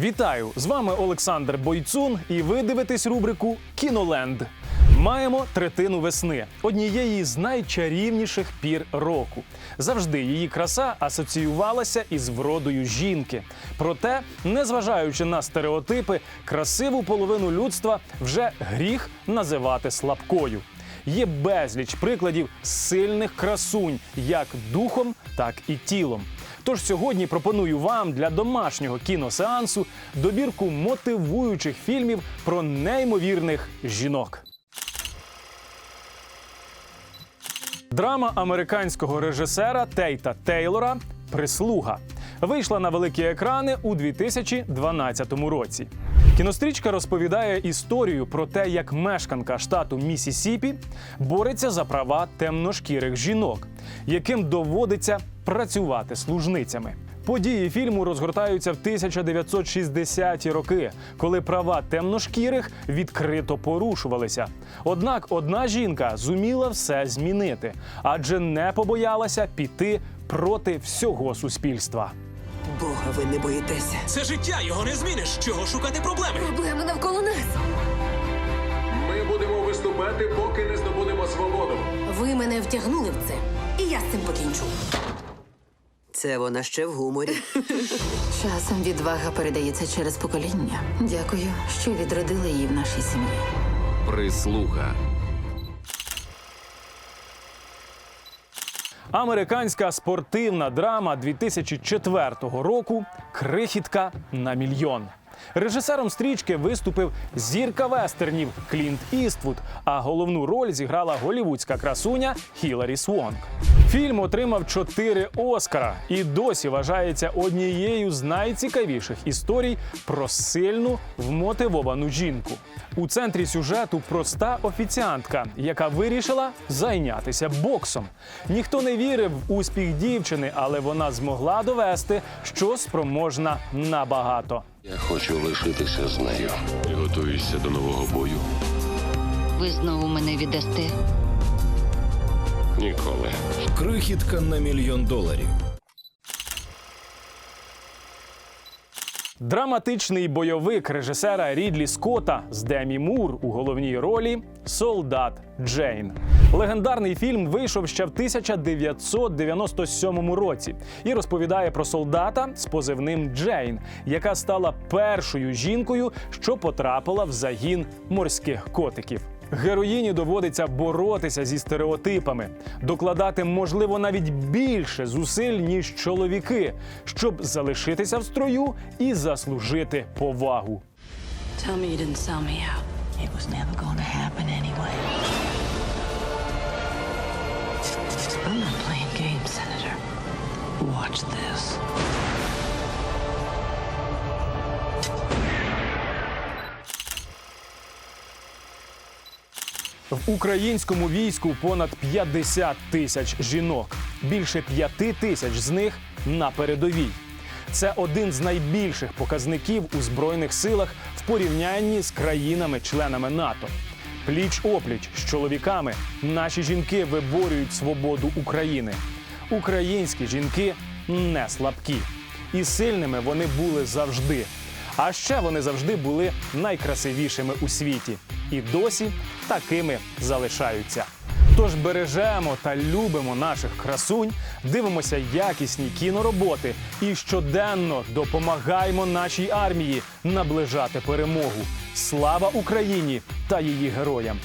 Вітаю! З вами Олександр Бойцун, і ви дивитесь рубрику Кіноленд. Маємо третину весни, однієї з найчарівніших пір року. Завжди її краса асоціювалася із вродою жінки. Проте, незважаючи на стереотипи, красиву половину людства вже гріх називати слабкою. Є безліч прикладів сильних красунь, як духом, так і тілом. Тож сьогодні пропоную вам для домашнього кіносеансу добірку мотивуючих фільмів про неймовірних жінок. Драма американського режисера Тейта Тейлора Прислуга вийшла на великі екрани у 2012 році. Кінострічка розповідає історію про те, як мешканка штату Місісіпі бореться за права темношкірих жінок, яким доводиться працювати служницями. Події фільму розгортаються в 1960-ті роки, коли права темношкірих відкрито порушувалися. Однак одна жінка зуміла все змінити, адже не побоялася піти проти всього суспільства. Бога ви не боїтеся. Це життя, його не зміниш. Чого шукати проблеми? Проблеми навколо нас. Ми будемо виступати, поки не здобудемо свободу. Ви мене втягнули в це, і я з цим покінчу. Це вона ще в гуморі. Часом відвага передається через покоління. Дякую, що відродили її в нашій сім'ї. Прислуга. Американська спортивна драма 2004 року Крихітка на мільйон. Режисером стрічки виступив зірка вестернів Клінт Іствуд, а головну роль зіграла голівудська красуня Хіларі Свонг. Фільм отримав чотири Оскара і досі вважається однією з найцікавіших історій про сильну вмотивовану жінку. У центрі сюжету проста офіціантка, яка вирішила зайнятися боксом. Ніхто не вірив в успіх дівчини, але вона змогла довести, що спроможна набагато. Я хочу лишитися з нею. Готуюся до нового бою. Ви знову мене віддасте. Ніколи. Крихітка на мільйон доларів. Драматичний бойовик режисера Рідлі Скотта з Демі Мур у головній ролі Солдат Джейн. Легендарний фільм вийшов ще в 1997 році і розповідає про солдата з позивним Джейн, яка стала першою жінкою, що потрапила в загін морських котиків. Героїні доводиться боротися зі стереотипами, докладати, можливо, навіть більше зусиль, ніж чоловіки, щоб залишитися в строю і заслужити повагу. Tell me you didn't sell me out. It was never gonna happen anyway. I'm not playing games, Senator. Watch this. В українському війську понад 50 тисяч жінок. Більше п'яти тисяч з них на передовій. Це один з найбільших показників у збройних силах в порівнянні з країнами-членами НАТО. Пліч опліч з чоловіками наші жінки виборюють свободу України. Українські жінки не слабкі, і сильними вони були завжди. А ще вони завжди були найкрасивішими у світі і досі такими залишаються. Тож бережемо та любимо наших красунь, дивимося якісні кінороботи і щоденно допомагаємо нашій армії наближати перемогу. Слава Україні та її героям!